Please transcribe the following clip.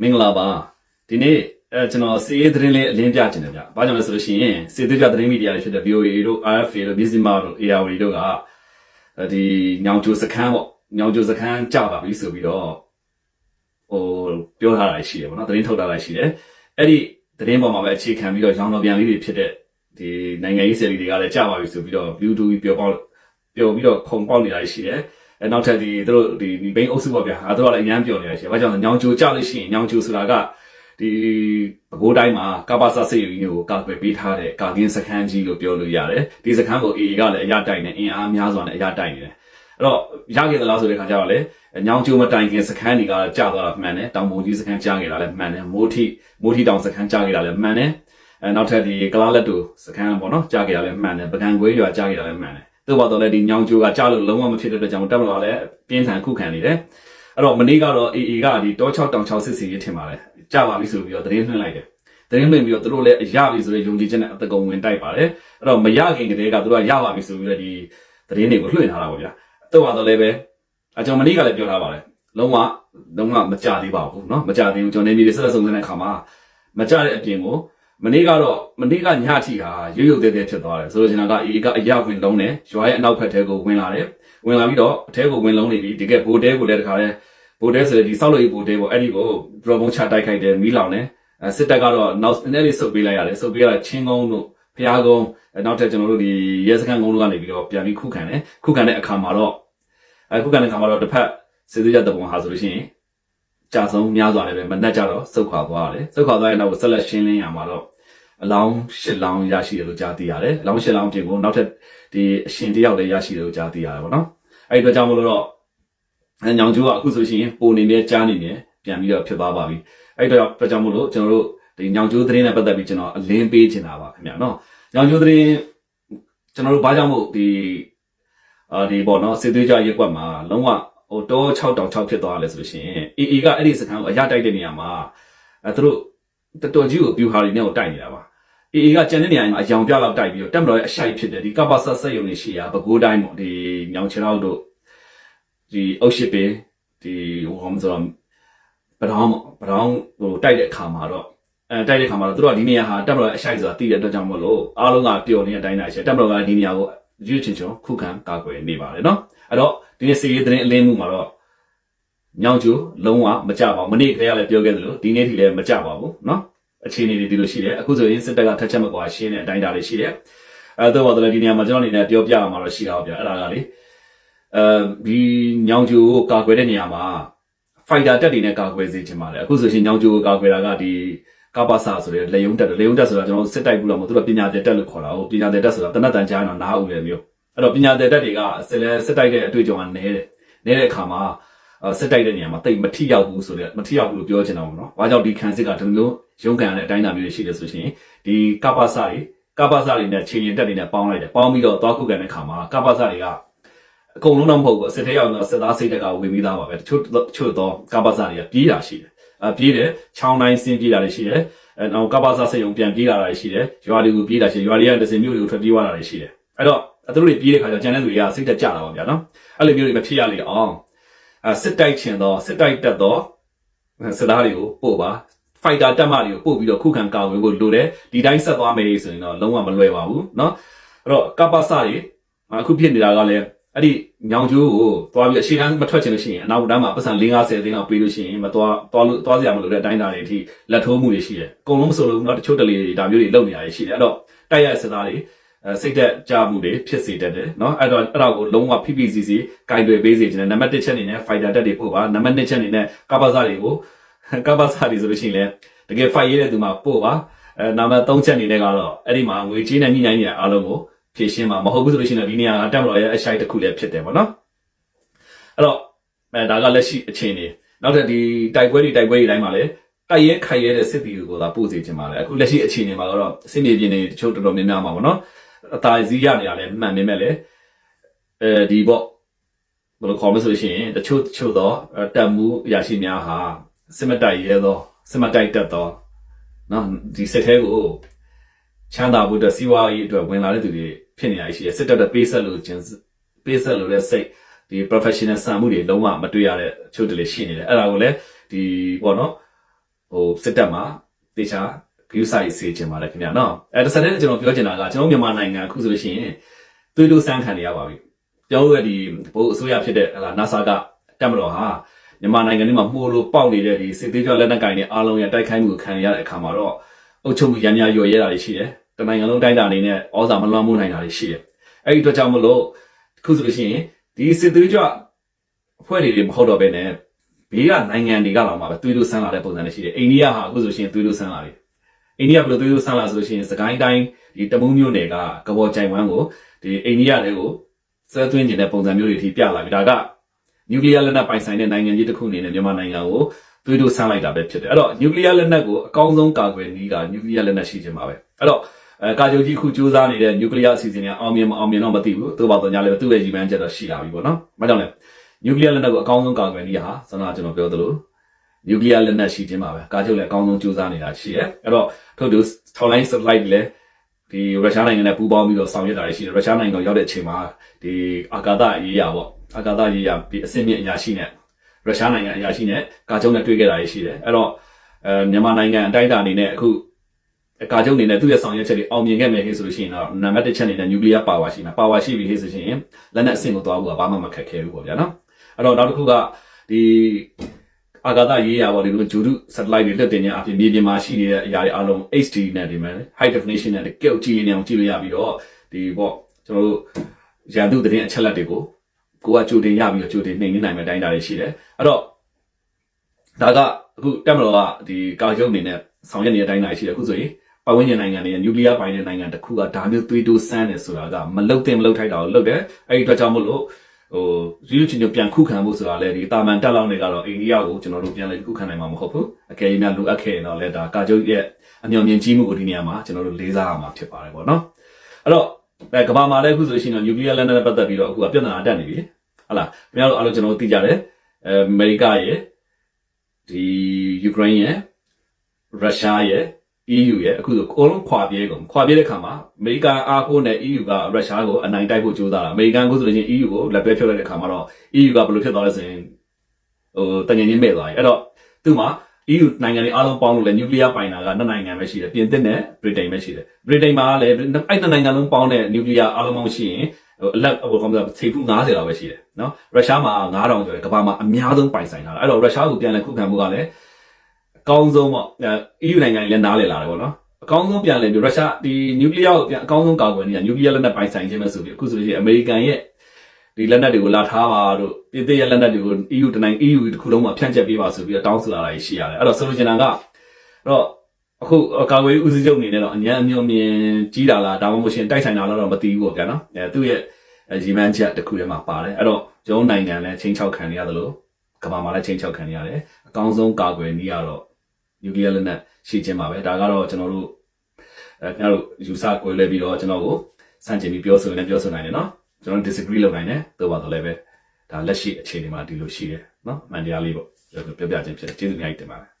မင်္ဂလာပါဒီနေ့အဲကျွန်တော်စီးရေးသတင်းလေးအလင်းပြချင်တယ်ဗျ။ဘာကြောင့်လဲဆိုလို့ရှိရင်စီးသေးပြသတင်းမီဒီယာတွေဖြစ်တဲ့ VOA တို့ RFA တို့ Bizima တို့ ARD တို့ကအဲဒီညောင်ကျိုစခန်းပေါ့ညောင်ကျိုစခန်းကြပါပြီဆိုပြီးတော့ဟိုပြောထားတာရှိတယ်ပေါ့နော်သတင်းထုတ်ထားတာရှိတယ်။အဲ့ဒီသတင်းပေါ်မှာပဲအခြေခံပြီးတော့ရောင်တော်ပြန်လေးတွေဖြစ်တဲ့ဒီနိုင်ငံရေးဆယ်လီတွေကလည်းကြပါပြီဆိုပြီးတော့ view to ပြောပေါက်ပြောပြီးတော့ခုံပေါက်နေတာရှိတယ်။ အဲနောက်ထပ်ဒီသူတို့ဒီဒီဘိန်းအုပ်စုပေါ့ဗျာအဲတို့ကလည်းအញ្ញမ်းပြောနေတာရှိတယ်။ဘာကြောင့်လဲညောင်ကျိုကြလို့ရှိရင်ညောင်ကျိုဆိုတာကဒီပဲခူးတိုင်းမှာကပ္ပစစိတ်ရင်းကိုကာကွယ်ပေးထားတဲ့ကာကင်းစခန်းကြီးလို့ပြောလို့ရတယ်။ဒီစခန်းကို AA ကလည်းအရတိုက်နေအင်အားများစွာနဲ့အရတိုက်နေတယ်။အဲ့တော့ရခဲ့သလားဆိုတဲ့ခါကျတော့လေညောင်ကျိုမတိုင်ခင်စခန်းတွေကကြာသွားတာမှန်တယ်။တောင်ပုံကြီးစခန်းကြာခဲ့တာလည်းမှန်တယ်။မိုးထိမိုးထိတောင်စခန်းကြာခဲ့တာလည်းမှန်တယ်။အဲနောက်ထပ်ဒီကလားလက်တူစခန်းပေါ့နော်ကြာခဲ့တာလည်းမှန်တယ်။ပကံခွေးရွာကြာခဲ့တာလည်းမှန်တယ်။ သို့ပါတော့လည်းဒီညောင်ကျိုကကြာလို့လုံးဝမဖြစ်တဲ့အတွက်ကြောင့်တက်မတော်လည်းပြင်းထန်ခုခံနေတယ်။အဲ့တော့မနေ့ကတော့ AA ကဒီတော6တောင်6စစ်စီရေးထင်ပါတယ်။ကြာပါပြီဆိုပြီးတော့သတင်းလွှင့်လိုက်တယ်။သတင်းလွှင့်ပြီးတော့သူတို့လည်းရပြီဆိုတဲ့ယုံကြည်ချက်နဲ့အတကုံဝင်တိုက်ပါတယ်။အဲ့တော့မရခင်ကတည်းကသူတို့ကရပါပြီဆိုပြီးတော့ဒီသတင်းတွေကိုလွှင့်ထားတာပေါ့ဗျာ။သို့ပါတော့လည်းပဲအကျွန်တော်မနေ့ကလည်းပြောထားပါတယ်။လုံးဝလုံးဝမကြသေးပါဘူးเนาะမကြသေးဘူးကျွန်တော်နေပြည်တော်ဆက်လက်ဆုံးတဲ့အခါမှာမကြတဲ့အပြင်ကို မနေ့ကတော့မနေ့ကညအထိဟာရုပ်ရုပ်သေးသေးဖြစ်သွားတယ်ဆိုတော့ကျွန်တော်က AA ကအရာဝင်လုံးတယ်ရွာရဲ့အနောက်ဘက်ထဲကိုဝင်လာတယ်ဝင်လာပြီးတော့အထဲကိုဝင်လုံးနေပြီဒီကဘိုတဲကိုလည်းတခါလဲဘိုတဲဆိုတဲ့ဒီစောက်လို့ဘိုတဲပေါ့အဲ့ဒီကိုဒရောဘုံချတိုက်ခိုက်တယ်မီးလောင်တယ်အဲစစ်တပ်ကတော့နောက်နည်းလေးဆုတ်ပေးလိုက်ရတယ်ဆုတ်ပေးရတာချင်းကုန်းတို့ဖျားကုန်းနောက်ထပ်ကျွန်တော်တို့ဒီရဲစခန်းကုန်းတို့ကနေပြီးတော့ပြန်ပြီးခုခံတယ်ခုခံတဲ့အခါမှာတော့အခုခံတဲ့အခါမှာတော့တစ်ဖက်စစ်သေးရတဲ့ပုံဟာဆိုလို့ရှိရင် ကြာဆုံးများစွာလည်းပဲမနှက်ကြတော့စုတ်ခွာသွားတယ်စုတ်ခွာသွားရင်တော့ဆက်လက်ရှင်းလင်းရမှာတော့အလောင်းရှစ်လောင်းရရှိတယ်လို့ကြားသိရတယ်အလောင်းရှစ်လောင်းပြင်ကိုနောက်ထပ်ဒီအရှင်တယောက်လည်းရရှိတယ်လို့ကြားသိရတယ်ပေါ့နော်အဲ့ဒီတော့ကြောင့်မလို့တော့အဲညောင်ကျိုးကအခုဆိုရှင်ပုံနေနေကြားနေနေပြန်ပြီးတော့ဖြစ်သွားပါပြီအဲ့ဒီတော့ကြောင့်မလို့ကျွန်တော်တို့ဒီညောင်ကျိုးသတင်းနဲ့ပတ်သက်ပြီးကျွန်တော်အလင်းပေးချင်တာပါခင်ဗျာနော်ညောင်ကျိုးသတင်းကျွန်တော်တို့ဘာကြောင့်မို့ဒီအာဒီပေါ့နော်စေသွေးကြရက်ကွက်မှာလုံးဝ ဟိုတော6တောင်6ဖြစ်သွားလဲဆိုလို့ရှိရင် AA ကအဲ့ဒီစခန်းကိုအရတိုက်တဲ့နေရာမှာအဲသူတို့တော်တော်ကြီးကိုပြူဟာတွေနဲ့ကိုတိုက်နေတာပါ AA ကကျန်တဲ့နေရာမှာအယောင်ပြလောက်တိုက်ပြီးတော့တက်မတော်ရဲ့အရှိုက်ဖြစ်တယ်ဒီကပ္ပဆက်ဆက်ယုံနေရှိရာပဲခူးတိုင်းပေါ့ဒီညောင်ချောက်တို့ဒီအုတ်ရှိပင်ဒီဟိုမှာဆိုတော့ပဒေါင်းပဒေါင်းဟိုတိုက်တဲ့အခါမှာတော့အဲတိုက်တဲ့အခါမှာတော့သူတို့ကဒီနေရာဟာတက်မတော်ရဲ့အရှိုက်ဆိုတာသိတဲ့အတွက်ကြောင့်မလို့အားလုံးကပျော်နေတဲ့အတိုင်းအတာရှိတက်မတော်ကဒီနေရာကိုရွေးချင်ချင်ခုခံကာကွယ်နေပါတယ်နော်အဲ့တော့ ဒီနေ့စီရေးသတင်းအလင်းမှုမှာတော့ညောင်ကျူလုံးဝမကြပါဘူးမနေ့ကတည်းကလည်းပြောခဲ့သလိုဒီနေ့ထိလည်းမကြပါဘူးနော်အခြေအနေတွေဒီလိုရှိတယ်အခုဆိုရင်စစ်တပ်ကထက်ချက်မကွာရှင်းတဲ့အတိုင်းအတာတွေရှိတယ်အဲတော့ဘာလို့လဲဒီနေရာမှာကျွန်တော်အနေနဲ့ပြောပြရမှာတော့ရှိတာပါဗျအဲ့ဒါကလေအဲဒီညောင်ကျူကိုကာကွယ်တဲ့နေရာမှာဖိုက်တာတက်တွေနဲ့ကာကွယ်စေချင်ပါတယ်အခုဆိုရှင်ညောင်ကျူကိုကာကွယ်တာကဒီကပ္ပစာဆိုတဲ့လေယုံတက်လေယုံတက်ဆိုတာကျွန်တော်စစ်တိုက်ဘူးလို့မဟုတ်သူကပညာသက်တက်လို့ခေါ်တာဟုတ်ပညာသက်တက်ဆိုတာတနတ်တန်ကြားတော့နားဦးတယ်မျိုး အဲ့တော့ပညာသက်တက်တွေကစစ်လဲစစ်တိုက်တဲ့အတွေ့အကြုံကနည်းတယ်နည်းတဲ့အခါမှာစစ်တိုက်တဲ့နေရာမှာတိတ်မထိရောက်ဘူးဆိုတော့မထိရောက်ဘူးလို့ပြောချင်တာပေါ့နော်။ဘာကြောင့်ဒီခံစစ်ကဒီလိုရုန်းကန်ရတဲ့အတိုင်းအတာမျိုးရှိတယ်ဆိုရှင်ဒီကပ္ပစတွေကပ္ပစတွေနဲ့ခြေရင်တက်တွေနဲ့ပေါင်းလိုက်တယ်။ပေါင်းပြီးတော့သွားခုကန်တဲ့ခါမှာကပ္ပစတွေကအကုန်လုံးတော့မဟုတ်ဘူးစစ်ထဲရောက်တော့စစ်သားစိတ်တက်ကဝင်ပြီးသားပါပဲ။တချို့တချို့တော့ကပ္ပစတွေကပြေးတာရှိတယ်။အပြေးတယ်ချောင်းတိုင်းဆင်းပြေးတာတွေရှိတယ်။အဲနောက်ကပ္ပစစိတ်ုံပြန်ပြေးလာတာတွေရှိတယ်။ရွာတွေကိုပြေးတာရှိတယ်။ရွာတွေကတစ်စင်မျိုးတွေကိုထွက်ပြေးသွားတာတွေရှိတယ်။အဲ့တော့ သူတို့တွေပြေးတဲ့ခါကျကျန်တဲ့လူတွေကစိတ်တက်ကြတာပါဗျာနော်။အဲ့လိုမျိုးတွေမဖြစ်ရလေအောင်အဲစစ်တိုက်ချင်တော့စစ်တိုက်တက်တော့စစ်သားတွေကိုပို့ပါဖိုက်တာတက်မတွေကိုပို့ပြီးတော့ခုခံကာဝေးဖို့လိုတယ်ဒီတိုင်းဆက်သွားမယ်ဆိုရင်တော့လုံးဝမလွယ်ပါဘူးเนาะအဲ့တော့ကပ္ပစတွေအခုဖြစ်နေတာကလည်းအဲ့ဒီညောင်ကျိုးကိုသွားပြီးအရှိတန်းမထွက်ချင်လို့ရှိရင်အနောက်တန်းမှာပတ်စံ450သိန်းလောက်ပေးလို့ရှိရင်မသွားသွားလို့သွားစရာမလိုတဲ့အတိုင်းအတာတွေအထိလက်ထိုးမှုတွေရှိတယ်အကုန်လုံးမဆိုလို့เนาะတချို့တလေတွေဒါမျိုးတွေလုပ်နေရတယ်ရှိတယ်အဲ့တော့တိုက်ရစစ်သားတွေအဲ စိတ်သက်ကြမှုတွေဖြစ်စေတတ်တယ်เนาะအဲ့တော့အဲ့ဒါကိုလုံးဝ PPCC ကင်တွေပေးစေချင်တယ်နံပါတ်1ချက်အနေနဲ့ fighter တက်တွေပို့ပါနံပါတ်2ချက်အနေနဲ့ကပ္ပစတွေကိုကပ္ပစတွေဆိုလို့ရှိရင်လည်းတကယ် fight ရတဲ့သူမှာပို့ပါအဲနံပါတ်3ချက်အနေနဲ့ကတော့အဲ့ဒီမှာငွေကြေးနဲ့ညှိနှိုင်းနေအားလုံးကိုဖြည့်ရှင်းပါမဟုတ်ဘူးဆိုလို့ရှိရင်ဒီနေရာကတက်မတော်ရဲ့အရှိုက်တစ်ခုလည်းဖြစ်တယ်ပေါ့နော်အဲ့တော့အဲဒါကလက်ရှိအခြေအနေနောက်ထပ်ဒီတိုက်ပွဲတွေတိုက်ပွဲတွေတိုင်းမှာလည်းတိုက်ရဲခိုက်ရဲတဲ့စစ်တီကိုသာပို့စေချင်ပါလေအခုလက်ရှိအခြေအနေမှာတော့စစ်မြေပြင်တွေတချို့တော်တော်များများမှာပေါ့နော် အသာစီးရနေတာလည်းမှန်နေမဲ့လေအဲဒီပေါ့ဘယ်လိုခေါ်မလဲဆိုရှင်တချို့တချို့သောတက်မှုအရာရှိများဟာစစ်မတိုက်ရဲသောစစ်မတိုက်တက်သောနော်ဒီစစ်ထဲကိုချမ်းသာဖို့အတွက်စီးပွားရေးအတွက်ဝင်လာတဲ့သူတွေဖြစ်နေရရှိရစစ်တပ်တဲ့ပေးဆက်လို့ကျင်းပေးဆက်လို့လည်းစိတ်ဒီ professional ဆန်မှုတွေလုံးဝမတွေ့ရတဲ့ချို့တလေရှိနေတယ်အဲ့ဒါကိုလည်းဒီပေါ့နော်ဟိုစစ်တပ်မှာတေချာ ဂရုစိုက်စေချင်ပါတယ်ခင်ဗျာနော်အဲတစ်ဆက်တည်းကျွန်တော်ပြောချင်တာကကျွန်တော်မြန်မာနိုင်ငံအခုဆိုလို့ရှိရင်သွေးတိုးစမ်းခံနေရပါပြီကျွန်တော်တို့ရဲ့ဒီဘိုးအစိုးရဖြစ်တဲ့ဟလာ NASA ကတက်မတော်ဟာမြန်မာနိုင်ငံထဲမှာမှုလို့ပေါက်နေတဲ့ဒီစစ်သေးကြောလက်နက်ကင်တွေအားလုံးရဲ့တိုက်ခိုက်မှုကိုခံရတဲ့အခါမှာတော့အုပ်ချုပ်မှုရန်ရရွယ်ရတာတွေရှိတယ်တနိုင်ငံလုံးတိုင်းတာအနေနဲ့ဩဇာမလွှမ်းမိုးနိုင်တာတွေရှိတယ်အဲ့ဒီအတွက်ကြောင့်မလို့အခုဆိုလို့ရှိရင်ဒီစစ်သေးကြောအဖွဲ့တွေမဟုတ်တော့ဘဲနဲ့ဘေးကနိုင်ငံတွေကလာမှာပဲသွေးတိုးဆန်းလာတဲ့ပုံစံတွေရှိတယ်အိန္ဒိယဟာအခုဆိုရှင်သွေးတိုးဆန်းလာပြီ အိန္ဒိယဘယ်လိုသွေးထိုးဆန်းလာဆိုလို့ရှိရင်စကိုင်းတိုင်းဒီတမုံမြို့နယ်ကကဘော်ကြိုင်ဝမ်းကိုဒီအိန္ဒိယတွေကိုဆွဲသွင်းနေတဲ့ပုံစံမျိုးတွေထိပြလာပြီဒါကနျူကလ িয়ার လက်နက်ပိုင်ဆိုင်တဲ့နိုင်ငံကြီးတစ်ခုအနေနဲ့မြန်မာနိုင်ငံကိုသွေးထိုးဆန်းလိုက်တာပဲဖြစ်တယ်အဲ့တော့နျူကလ িয়ার လက်နက်ကိုအကောင်းဆုံးကာကွယ်နည်းကနျူကလ িয়ার လက်နက်ရှိခြင်းပါပဲအဲ့တော့အဲကာဂျိုကြီးခုစူးစမ်းနေတဲ့နျူကလ িয়ার အစီအစဉ်တွေအောင်မြင်မအောင်မြင်တော့မသိဘူးသူ့ဘာတော့ညာလည်းသူ့ရဲ့ရည်မှန်းချက်တော့ရှိလာပြီပေါ့နော်။ဘာကြောင့်လဲနျူကလ িয়ার လက်နက်ကိုအကောင်းဆုံးကာကွယ်နည်းဟာဆန္ဒကျွန်တော်ပြောသလို နျူကလ িয়ার လက်နက်ရှိခြင်းပါပဲကာချုပ်လည်းအကောင်းဆုံးစူးစမ်းနေတာရှိရဲအဲ့တော့ထို့သူထောက်လိုင်း satellite လည်းဒီရုရှားနိုင်ငံနဲ့ပူးပေါင်းပြီးတော့ဆောင်ရွက်တာရှိတယ်ရုရှားနိုင်ငံရောက်တဲ့အချိန်မှာဒီအာကာသရေးရပေါ့အာကာသရေးရအဆင့်မြင့်အရာရှိနဲ့ရုရှားနိုင်ငံအရာရှိနဲ့ကာချုပ်နဲ့တွေ့ခဲ့တာရှိတယ်အဲ့တော့အဲမြန်မာနိုင်ငံအတိုင်းအတာအနေနဲ့အခုကာချုပ်အနေနဲ့သူ့ရဲ့ဆောင်ရွက်ချက်တွေအောင်မြင်ခဲ့မယ်ဟေ့ဆိုလို့ရှိရင်တော့နံပါတ်၁ချက်အနေနဲ့ nuclear power ရှိမှာ power ရှိပြီဟေ့ဆိုရှင်လက်နက်အဆင့်ကိုသွားဖို့ကဘာမှမခက်ခဲဘူးပေါ့ဗျာနော်အဲ့တော့နောက်တစ်ခုကဒီ အာဂါသရေးရပါလေလို့ဂျူဒု satellite တွေလက်တင်နေအပြင်မြေပြင်မှာရှိနေတဲ့အရာတွေအားလုံး HD နဲ့ဒီမှာ high definition နဲ့ကြက်ကြည့်နေအောင်ကြည့်လို့ရပြီးတော့ဒီပေါ့ကျွန်တော်တို့ရန်သူသတင်းအချက်လက်တွေကိုကိုကကြိုတင်ရပြီးတော့ကြိုတင်နှိမ်နေနိုင်မယ့်အတိုင်းအတာတွေရှိတယ်အဲ့တော့ဒါကအခုတက်မတော်ကဒီကာချုပ်အနေနဲ့ဆောင်ရွက်နေတဲ့အတိုင်းအတာရှိတယ်အခုဆိုရင်ပတ်ဝန်းကျင်နိုင်ငံတွေနျူကလ িয়ার ပိုင်းတဲ့နိုင်ငံတစ်ခုကဒါမျိုးသွေးတိုးဆန်းတယ်ဆိုတာကမလုတ်တင်မလုတ်ထိုက်တာကိုလုတ်တယ်အဲ့ဒီအတွက်ကြောင့်မို့လို့ ဟိုယူယူချင်းချင်းပြန်ခုခံဖို့ဆိုတာလေဒီတာမန်တက်လောက်နေကတော့အိန္ဒိယကိုကျွန်တော်တို့ပြန်လဲခုခံနိုင်မှာမဟုတ်ဘူးအကယ်၍များလိုအပ်ခဲ့ရင်တော့လေဒါကာချုပ်ရဲ့အမျှော်မြင်ကြီးမှုကိုဒီနေရာမှာကျွန်တော်တို့လေးစားရမှာဖြစ်ပါတယ်ပေါ့နော်အဲ့တော့အဲကမ္ဘာမှာလည်းအခုဆိုရှင်တော့နျူကလ িয়ার လက်နက်နဲ့ပတ်သက်ပြီးတော့အခုကပြဿနာတက်နေပြီဟုတ်လားခင်ဗျားတို့အားလုံးကျွန်တော်တို့သိကြတယ်အဲအမေရိကရဲ့ဒီယူကရိန်းရဲ့ရုရှားရဲ့ EU ရဲ့အခုဆိုအကုန်လုံးခွာပြေးကုန်ခွာပြေးတဲ့ခါမှာအမေရိကန်အားကိုးနဲ့ EU ကရုရှားကိုအနိုင်တိုက်ဖို့ကြိုးစားတာအမေရိကန်အခုဆိုရင် EU ကိုလက်တွဲဖြုတ်လိုက်တဲ့ခါမှာတော့ EU ကဘယ်လိုဖြစ်သွားလဲဆိုရင်ဟိုတငယ်ချင်းမဲ့သွားပြီအဲ့တော့သူ့မှာ EU နိုင်ငံတွေအားလုံးပေါင်းလို့လည်းနျူကလ িয়ার ပိုင်တာကနှစ်နိုင်ငံပဲရှိတယ်ပြင်သစ်နဲ့ဗြိတိန်ပဲရှိတယ်ဗြိတိန်မှာလည်းအဲ့နှစ်နိုင်ငံလုံးပေါင်းတဲ့နျူကလ িয়ার အားလုံးပေါင်းရှိရင်ဟိုအလက်ဟိုကွန်ပျူတာစိတ်ဖူး90လောက်ပဲရှိတယ်နော်ရုရှားမှာ9000ကျော်တယ်ကမ္ဘာမှာအများဆုံးပိုင်ဆိုင်တာအဲ့တော့ရုရှားကိုပြန်လဲခုခံမှုကလည်း အကောင်းဆုံးပေါ့အဲ EU နိုင်ငံတွေလည်းနားလည်လာတယ်ပေါ့နော်အကောင်းဆုံးပြန်လည်ပြီးရုရှားဒီနျူကလ িয়ার ကိုပြန်အကောင်းဆုံးကာကွယ်နေတာနျူကလ িয়ারလက်နက်ပိုင်ဆိုင်ခြင်းပဲဆိုပြီးအခုဆိုရင်အမေရိကန်ရဲ့ဒီလက်နက်တွေကိုလာထားပါတို့ပြည်သေးရဲ့လက်နက်တွေကို EU တနိုင် EU တစ်ခုလုံးမှာဖြန့်ကျက်ပေးပါဆိုပြီးတော့တောင်းဆိုလာတာရှိရတယ်အဲ့တော့ဆိုလိုချင်တာကအဲ့တော့အခုကာကွယ်ဦးစီးချုပ်အနေနဲ့တော့အញ្ញံအမျိုးမြင်ကြီးတာလားဒါမှမဟုတ်ရှင်တိုက်ဆိုင်တာလားတော့မသိဘူးပေါ့ဗျာနော်အဲသူ့ရဲ့ရီမန်ချက်တစ်ခုထဲမှာပါတယ်အဲ့တော့ကျွန်တော်နိုင်ငံလည်းချင်းချောက်ခံနေရတယ်လို့ကမ္ဘာမှာလည်းချင်းချောက်ခံနေရတယ်အကောင်းဆုံးကာကွယ်နည်းကတော့ နျူကလ িয়ার လက်နက်ရှိခြင်းပါပဲဒါကတော့ကျွန်တော်တို့အဲခင်ဗျားတို့ယူဆကွဲလဲပြီးတော့ကျွန်တော်ကိုစန့်ကျင်ပြီးပြောဆိုနေပြောဆိုနိုင်တယ်နော်ကျွန်တော် disagree လုပ်နိုင်တယ်သို့ပါတော့လည်းပဲဒါလက်ရှိအခြေအနေမှာဒီလိုရှိတယ်နော်မှန်တရားလေးပေါ့ပြောပြခြင်းဖြစ်တယ်ကျေးဇူးအများကြီးတင်ပါတယ်